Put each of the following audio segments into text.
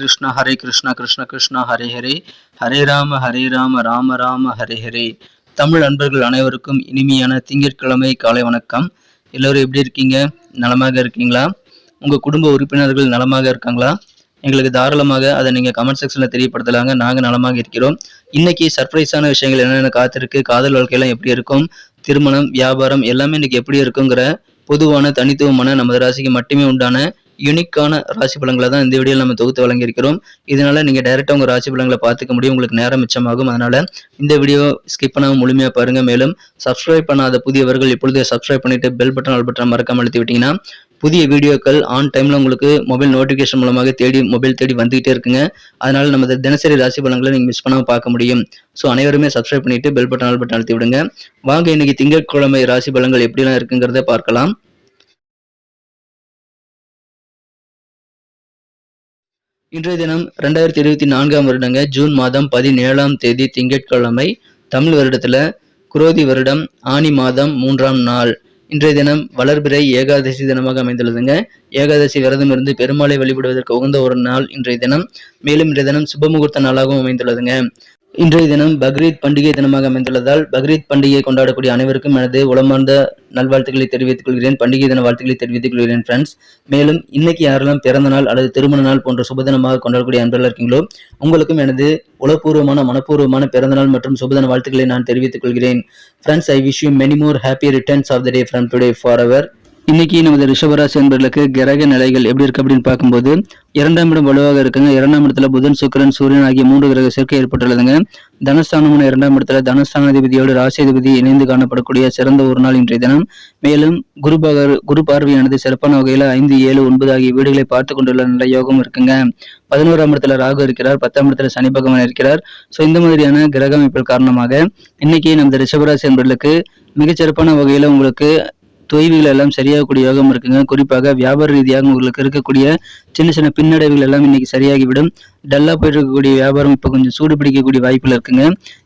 கிருஷ்ணா ஹரே கிருஷ்ணா கிருஷ்ண கிருஷ்ணா ஹரே ஹரே ஹரே ராம ஹரே ராம ராம ராம ஹரே ஹரே தமிழ் அன்பர்கள் அனைவருக்கும் இனிமையான திங்கட்கிழமை காலை வணக்கம். எல்லோரும் எப்படி இருக்கீங்க? நலமாக இருக்கீங்களா? உங்கள் குடும்ப உறுப்பினர்கள் நலமாக இருக்காங்களா? எங்களுக்கு தாராளமாக அதை நீங்கள் கமெண்ட் செக்ஷனில் தெரியப்படுத்தலாங்க. நாங்கள் நலமாக இருக்கிறோம். இன்னைக்கு சர்ப்ரைஸான விஷயங்கள் என்னென்ன காத்திருக்கு? காதல் வாழ்க்கையெல்லாம் எப்படி இருக்கும்? திருமணம் வியாபாரம் எல்லாமே இன்னைக்கு எப்படி இருக்குங்கிற பொதுவான தனித்துவமான நமது ராசிக்கு மட்டுமே உண்டான யூனிக்கான ராசி பலன்களை தான் இந்த வீடியோவில் நம்ம தொகுத்து வழங்கியிருக்கிறோம். இதனால நீங்கள் டைரெக்டாக உங்கள் ராசி பலன்களை பார்த்துக்க முடியும். உங்களுக்கு நேரம் மிச்சமாகும். அதனால் இந்த வீடியோ ஸ்கிப் பண்ணாமல் முழுமையாக பாருங்கள் மேலும் சப்ஸ்கிரைப் பண்ணாத புதியவர்கள் இப்பொழுதே சப்ஸ்கிரைப் பண்ணிட்டு பெல் பட்டன் ஆல் பட்டன் மறக்காமல் அழுத்தி விட்டீங்கன்னா புதிய வீடியோக்கள் ஆன் டைமில் உங்களுக்கு மொபைல் நோட்டிஃபிகேஷன் மூலமாக தேடி மொபைல் தேடி வந்துகிட்டே இருக்குங்க. அதனால் நம்ம தினசரி ராசி பலன்களை நீங்கள் மிஸ் பண்ணாமல் பார்க்க முடியும். ஸோ அனைவருமே சப்ஸ்கிரைப் பண்ணிட்டு பெல் பட்டன் ஆல் பட்டன் அழுத்தி விடுங்க. வாங்க இன்னைக்கு திங்கட்கிழமை ராசி பலன்கள் எப்படிலாம் இருக்குங்கிறத பார்க்கலாம். இன்றைய தினம் ரெண்டாயிரத்தி இருபத்தி நான்காம் வருடங்க ஜூன் மாதம் பதினேழாம் தேதி திங்கட்கிழமை தமிழ் வருடத்துல குரோதி வருடம் ஆனி மாதம் மூன்றாம் நாள். இன்றைய தினம் வளர்பிறை ஏகாதசி தினமாக அமைந்துள்ளதுங்க. ஏகாதசி விரதம் இருந்து பெருமாளை வழிபடுவதற்கு உகந்த ஒரு நாள் இன்றைய தினம். மேலும் இன்றைய தினம் சுபமுகூர்த்த நாளாகவும் அமைந்துள்ளதுங்க. இன்றைய தினம் பக்ரீத் பண்டிகை தினமாக அமைந்துள்ளதால் பக்ரீத் பண்டிகையை கொண்டாடக்கூடிய அனைவருக்கும் எனது உளமார்ந்த நல்வாழ்த்துக்களை தெரிவித்துக் கொள்கிறேன். பண்டிகை தின வாழ்த்துக்களை தெரிவித்துக் கொள்கிறேன் ஃப்ரெண்ட்ஸ் மேலும் இன்னைக்கு யாரெல்லாம் பிறந்த நாள் அல்லது திருமண நாள் போன்ற சுபதினமாக கொண்டாடக்கூடிய அன்பர்கள் இருக்கீங்களோ உங்களுக்கும் எனது உளப்பூர்வமான மனப்பூர்வமான பிறந்த நாள் மற்றும் சுபதின வாழ்த்துக்களை நான் தெரிவித்துக் கொள்கிறேன். Friends I wish you many more happy returns of the day from today for our இன்னைக்கு நமது ரிஷபராசி என்பர்களுக்கு கிரக நிலைகள் எப்படி இருக்கு அப்படின்னு பார்க்கும்போது இரண்டாம் இடம் வலுவாக இருக்குங்க. இரண்டாம் இடத்துல புதன் சுக்கரன் சூரியன் ஆகிய மூன்று கிரக சேர்க்கை ஏற்பட்டுள்ளதுங்க. தனஸ்தானமான இரண்டாம் இடத்துல தனஸ்தானாதிபதியோடு ராசியாதிபதி இணைந்து காணப்படக்கூடிய சிறந்த ஒரு நாள் இன்றைய தினம். மேலும் குரு பகர் குரு பார்வையானது சிறப்பான வகையில ஐந்து ஏழு ஒன்பது ஆகிய வீடுகளை பார்த்து கொண்டுள்ள நல்ல யோகம் இருக்குங்க. பதினோராம் இடத்துல ராகு இருக்கிறார். பத்தாம் இடத்துல சனி பகவான் இருக்கிறார். ஸோ இந்த மாதிரியான கிரக அமைப்புகள் காரணமாக இன்னைக்கு நமது ரிஷபராசி என்பர்களுக்கு மிகச்சிறப்பான வகையில உங்களுக்கு தொய்வுகள் எல்லாம் சரியாகக்கூடிய யோகம் இருக்குங்க. குறிப்பாக வியாபார ரீதியாக உங்களுக்கு இருக்கக்கூடிய சின்ன சின்ன பின்னடைவுகள் எல்லாம் இன்னைக்கு சரியாகிவிடும். டல்லா போயிட்டு இருக்கக்கூடிய வியாபாரம் இப்போ கொஞ்சம் சூடு பிடிக்கக்கூடிய வாய்ப்பில் இருக்குங்க.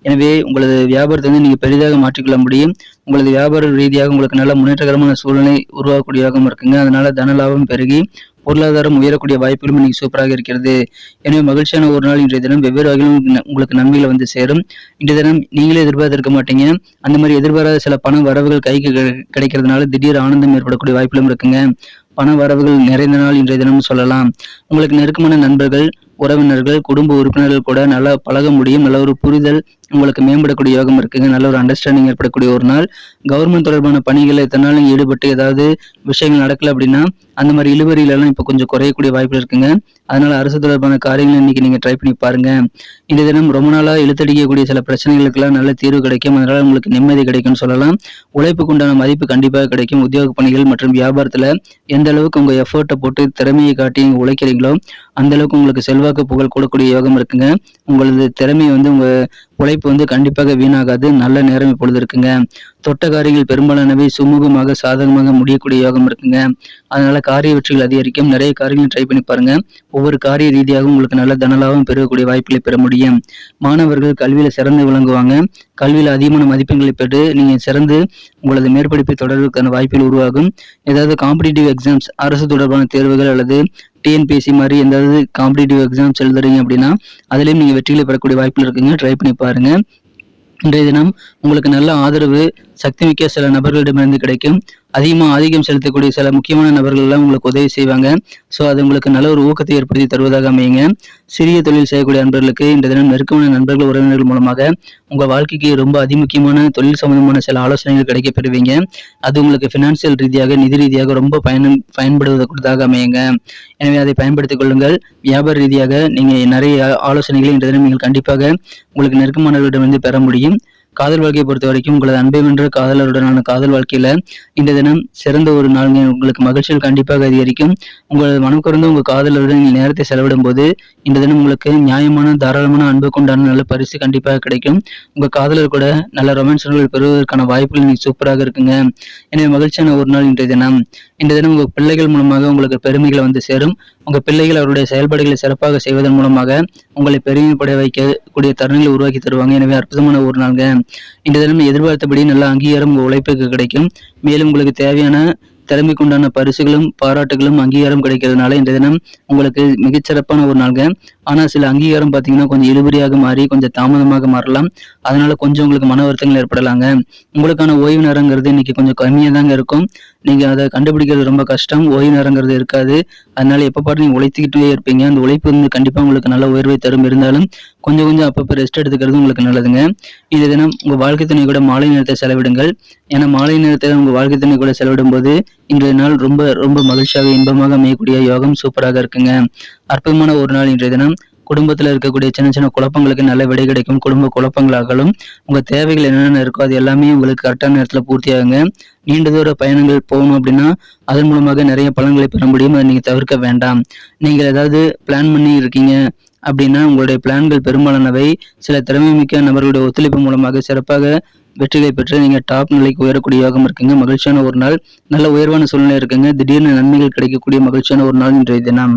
எனவே உங்களது வியாபாரத்தை வந்து நீங்க பெரிதாக மாற்றிக்கொள்ள முடியும். உங்களது வியாபார ரீதியாக உங்களுக்கு நல்ல முன்னேற்றகரமான சூழ்நிலை உருவாகக்கூடியதாகவும் இருக்குங்க. அதனால தன லாபம் பெருகி பொருளாதாரம் உயரக்கூடிய வாய்ப்புகளும் இன்னைக்கு சூப்பராக இருக்கிறது. எனவே மகிழ்ச்சியான ஒரு நாள் இன்றைய தினம் வெவ்வேறு வகையிலும் உங்களுக்கு நன்மைகளை வந்து சேரும். இன்றைய தினம் நீங்களே எதிர்பார்த்திருக்க மாட்டீங்க. அந்த மாதிரி எதிர்பாராத சில பண வரவுகள் கைக்கு கிடைக்கிறதுனால திடீர் ஆனந்தம் ஏற்படக்கூடிய வாய்ப்புகளும் இருக்குங்க. பண வரவுகள் நிறைந்த நாள் இன்றைய தினம் சொல்லலாம். உங்களுக்கு நெருக்கமான நண்பர்கள் உறவினர்கள் குடும்ப உறுப்பினர்கள் கூட நல்லா பழக முடியும். நல்ல ஒரு புரிதல் உங்களுக்கு மேம்படக்கூடிய யோகம் இருக்குங்க. நல்ல ஒரு அண்டர்ஸ்டாண்டிங் ஏற்படக்கூடிய ஒரு நாள். கவர்மெண்ட் தொடர்பான பணிகளை எத்தனை ஈடுபட்டு ஏதாவது விஷயங்கள் நடக்கல அப்படின்னா அந்த மாதிரி இழுவரியிலலாம் இப்போ கொஞ்சம் குறையக்கூடிய வாய்ப்பு இருக்குங்க. அதனால அரசு தொடர்பான காரியங்கள் இன்னைக்கு நீங்க ட்ரை பண்ணி பாருங்க. இந்த தினம் ரொம்ப நாளா இழுத்தடிக்கக்கூடிய சில பிரச்சனைகளுக்கெல்லாம் நல்ல தீர்வு கிடைக்கும். அதனால உங்களுக்கு நிம்மதி கிடைக்கும்னு சொல்லலாம். உழைப்புக்கு உண்டான மதிப்பு கண்டிப்பாக கிடைக்கும். உத்தியோக பணிகள் மற்றும் வியாபாரத்துல எந்த அளவுக்கு உங்க எஃபர்ட்டை போட்டு திறமையை காட்டி நீங்க உழைக்கிறீங்களோ அந்த அளவுக்கு உங்களுக்கு செல்வாக்கு புகழ் கூடக்கூடிய யோகம் இருக்குங்க. உங்களது திறமையை வந்து உங்க உழைப்பு வந்து கண்டிப்பாக வீணாகாது. நல்ல நேரம் இப்பொழுது இருக்குங்க. தொட்டகாரிகள் பெரும்பாலானவை சுமூகமாக சாதகமாக முடியக்கூடிய யோகம் இருக்குங்க. அதனால காரிய வெற்றிகள் அதிகரிக்கும். நிறைய காரியங்கள் ட்ரை பண்ணி பாருங்க. ஒவ்வொரு காரிய ரீதியாகவும் உங்களுக்கு நல்ல தனலாகவும் பெறக்கூடிய வாய்ப்புகளை பெற முடியும். மாணவர்கள் கல்வியில சிறந்து விளங்குவாங்க. கல்வியில அதிகமான மதிப்பெண்களை பெற்று நீங்க சிறந்து உங்களது மேற்படிப்பை தொடர்வதற்கான வாய்ப்புகள் உருவாகும். ஏதாவது காம்படிட்டிவ் எக்ஸாம்ஸ் அரசு தொடர்பான தேர்வுகள் அல்லது டிஎன்பிஎஸ்சி மாதிரி எந்தாவது காம்படிட்டிவ் எக்ஸாம்ஸ் எழுதுறீங்க அப்படின்னா அதுலேயும் நீங்கள் வெற்றிகளை பெறக்கூடிய வாய்ப்புகள் இருக்குங்க. ட்ரை பண்ணி பாருங்கள் இன்றைய தினம் உங்களுக்கு நல்ல ஆதரவு சக்திமிக்க சில நபர்களிடமிருந்து கிடைக்கும். அதிகமாக ஆதிக்கம் செலுத்தக்கூடிய சில முக்கியமான நபர்கள் எல்லாம் உங்களுக்கு உதவி செய்வாங்க. ஸோ அது உங்களுக்கு நல்ல ஒரு ஊக்கத்தை ஏற்படுத்தி தருவதாக அமையுங்க. சிறிய தொழில் செய்யக்கூடிய நண்பர்களுக்கு இந்த தினம் நெருக்கமான நண்பர்கள் உறவினர்கள் மூலமாக உங்கள் வாழ்க்கைக்கு ரொம்ப அதிமுக்கியமான தொழில் சம்பந்தமான சில ஆலோசனைகள் கிடைக்க பெறுவீங்க அது உங்களுக்கு ஃபினான்சியல் ரீதியாக நிதி ரீதியாக ரொம்ப பயன் பயன்படுவதற்குதாக அமையுங்க. எனவே அதை பயன்படுத்திக் கொள்ளுங்கள். வியாபார ரீதியாக நீங்கள் நிறைய ஆலோசனைகளை இன்றைய தினம் நீங்கள் கண்டிப்பாக உங்களுக்கு நெருக்கமானவர்களிடமிருந்து பெற முடியும். காதல் வாழ்க்கையை பொறுத்த வரைக்கும் உங்களது அன்பை வென்ற காதலருடனான காதல் வாழ்க்கையில இந்த தினம் சிறந்த ஒரு நாள் உங்களுக்கு மகிழ்ச்சிகள் கண்டிப்பாக அதிகரிக்கும். உங்களது மனம் குறைந்த உங்க காதலருடன் நீங்கள் நேரத்தை செலவிடும் போது இந்த தினம் உங்களுக்கு நியாயமான தாராளமான அன்பு கொண்டான நல்ல பரிசு கண்டிப்பாக கிடைக்கும். உங்க காதலர் கூட நல்ல ரொமான்ஸ்கள் பெறுவதற்கான வாய்ப்புகள் இன்னைக்கு சூப்பராக இருக்குங்க. எனவே மகிழ்ச்சியான ஒரு நாள் இன்றைய தினம். இந்த தினம் உங்க பிள்ளைகள் மூலமாக உங்களுக்கு பெருமைகளை வந்து சேரும். உங்க பிள்ளைகள் அவருடைய செயல்பாடுகளை சிறப்பாக செய்வதன் மூலமாக உங்களை பெருமைப்பட வைக்கக்கூடிய தருணங்களை உருவாக்கி தருவாங்க. எனவே அற்புதமான ஒரு நாள்ங்க. இந்த தினம் எதிர்பார்த்தபடி நல்ல அங்கீகாரம் உங்க உழைப்புக்கு கிடைக்கும். மேலும் உங்களுக்கு தேவையான திறமைக்கு உண்டான பரிசுகளும் பாராட்டுகளும் அங்கீகாரம் கிடைக்கிறதுனால இந்த தினம் உங்களுக்கு மிகச்சிறப்பான ஒரு நாள்ங்க. ஆனால் சில அங்கீகாரம் பார்த்தீங்கன்னா கொஞ்சம் இழுபறியாக மாறி கொஞ்சம் தாமதமாக மாறலாம். அதனால கொஞ்சம் உங்களுக்கு மன வருத்தங்கள் ஏற்படலாங்க. உங்களுக்கான ஓய்வு நேரங்கிறது இன்னைக்கு கொஞ்சம் கம்மியாக தாங்க இருக்கும். நீங்கள் அதை கண்டுபிடிக்கிறது ரொம்ப கஷ்டம். ஓய்வு நேரங்கிறது இருக்காது. அதனால எப்போ பாட்டு நீங்கள் உழைத்துக்கிட்டே இருப்பீங்க. அந்த உழைப்பு வந்து கண்டிப்பாக உங்களுக்கு நல்ல உயர்வை தரும். இருந்தாலும் கொஞ்சம் கொஞ்சம் அப்பப்போ ரெஸ்ட் எடுத்துக்கிறது உங்களுக்கு நல்லதுங்க. இது தினம் உங்கள் வாழ்க்கை துணை கூட மாலை நேரத்தை செலவிடுங்கள். ஏன்னா மாலை நேரத்தை உங்கள் வாழ்க்கை துணை கூட செலவிடும் போது இன்றைய நாள் ரொம்ப ரொம்ப மகிழ்ச்சியாக இன்பமாக அமையக்கூடிய யோகம் சூப்பராக இருக்குங்க. அற்புதமான ஒரு நாள் இன்றைய தினம். குடும்பத்தில் இருக்கக்கூடிய சின்ன சின்ன குழப்பங்களுக்கு நல்ல விடை கிடைக்கும். குடும்ப குழப்பங்களாகலும் உங்கள் தேவைகள் என்னென்ன இருக்கோ அது எல்லாமே உங்களுக்கு கரெக்டான நேரத்தில் பூர்த்தியாகுங்க. நீண்ட தூர பயணங்கள் போகணும் அப்படின்னா அதன் மூலமாக நிறைய பலன்களை பெற முடியும். அதை நீங்கள் தவிர்க்க வேண்டாம். நீங்கள் ஏதாவது பிளான் பண்ணி இருக்கீங்க அப்படின்னா உங்களுடைய பிளான்கள் பெரும்பாலானவை. சில திறமைமிக்க நபர்களுடைய ஒத்துழைப்பு மூலமாக சிறப்பாக வெற்றிகளை பெற்று நீங்கள் டாப் நிலைக்கு உயரக்கூடிய யோகம் இருக்குங்க. மகிழ்ச்சியான ஒரு நாள். நல்ல உயர்வான சூழ்நிலை இருக்குங்க. திடீர்னு நன்மைகள் கிடைக்கக்கூடிய மகிழ்ச்சியான ஒரு நாள் இன்றைய தினம்.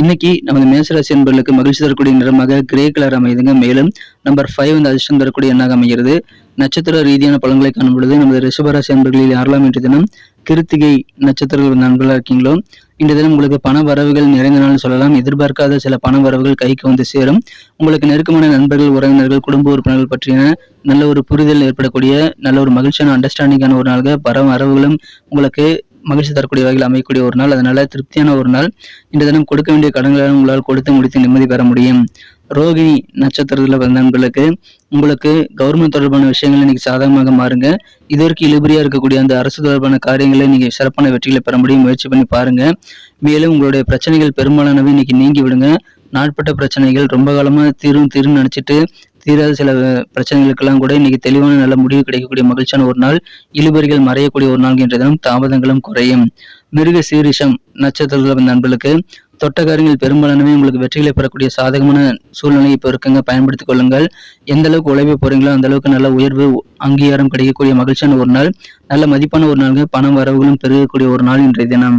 இன்னைக்கு நமது மேசராசி என்பர்களுக்கு மகிழ்ச்சி தரக்கூடிய நிறமாக கிரே கலர் அமையுதுங்க. மேலும் நம்பர் ஃபைவ் வந்து அதிர்ஷ்டம் தரக்கூடிய எண்ணாக அமைகிறது. நட்சத்திர ரீதியான பலன்களை காணும் பொழுது நமது ரிஷபராசி என்பர்களில் யாரெல்லாம் இன்று தினம் கிருத்திகை நட்சத்திரங்கள் நண்பர்களாக இருக்கீங்களோ இன்று தினம் உங்களுக்கு பண வரவுகள் நிறைந்த நாள் சொல்லலாம். எதிர்பார்க்காத சில பண வரவுகள் கைக்கு வந்து சேரும். உங்களுக்கு நெருக்கமான நண்பர்கள் உறவினர்கள் குடும்ப உறுப்பினர்கள் பற்றின நல்ல ஒரு புரிதல் ஏற்படக்கூடிய நல்ல ஒரு மகிழ்ச்சியான அண்டர்ஸ்டாண்டிங்கான ஒரு நாளாக பர வரவுகளும் உங்களுக்கு மகிழ்ச்சி தரக்கூடிய வகையில் அமையக்கூடிய ஒரு நாள். அதனால திருப்தியான ஒரு நாள். இந்த தினம் கொடுக்க வேண்டிய கடன்களை உங்களால் கொடுத்து முடித்து நிம்மதி பெற முடியும். ரோகிணி நட்சத்திரத்தில் வந்த உங்களுக்கு கவர்மெண்ட் தொடர்பான விஷயங்கள் இன்னைக்கு சாதகமாக மாறுங்க. இதற்கு இழுபறியா இருக்கக்கூடிய அந்த அரசு தொடர்பான காரியங்களை நீங்க சிறப்பான வெற்றிகளை பெற முடியும். முயற்சி பண்ணி பாருங்க. மேலும் உங்களுடைய பிரச்சனைகள் பெரும்பாலானவை இன்னைக்கு நீங்கி விடுங்க. நாட்பட்ட பிரச்சனைகள் ரொம்ப காலமா தீரும் தீரும் நினைச்சிட்டு தீராத சில பிரச்சனைகளுக்கெல்லாம் கூட இன்னைக்கு தெளிவான நல்ல முடிவு கிடைக்கக்கூடிய மகிழ்ச்சியான ஒரு நாள் இழுபறிகள் மறையக்கூடிய ஒரு நாள் என்ற தினம் தாமதங்களும் குறையும். மிருக சீரிஷம் நட்சத்திரத்தில் நண்பர்களுக்கு தொட்டக்காரங்கள் பெரும்பாலானவே உங்களுக்கு வெற்றிகளை பெறக்கூடிய சாதகமான சூழ்நிலை இப்போ இருக்குங்க பயன்படுத்திக் கொள்ளுங்கள். எந்த அளவுக்கு உழைப்பு போறீங்களோ அந்த அளவுக்கு நல்ல உயர்வு அங்கீகாரம் கிடைக்கக்கூடிய மகிழ்ச்சியான ஒரு நாள். நல்ல மதிப்பான ஒரு நாளுங்க பணம் வரவுகளும் பெருகக்கூடிய ஒரு நாள் இன்றைய தினம்.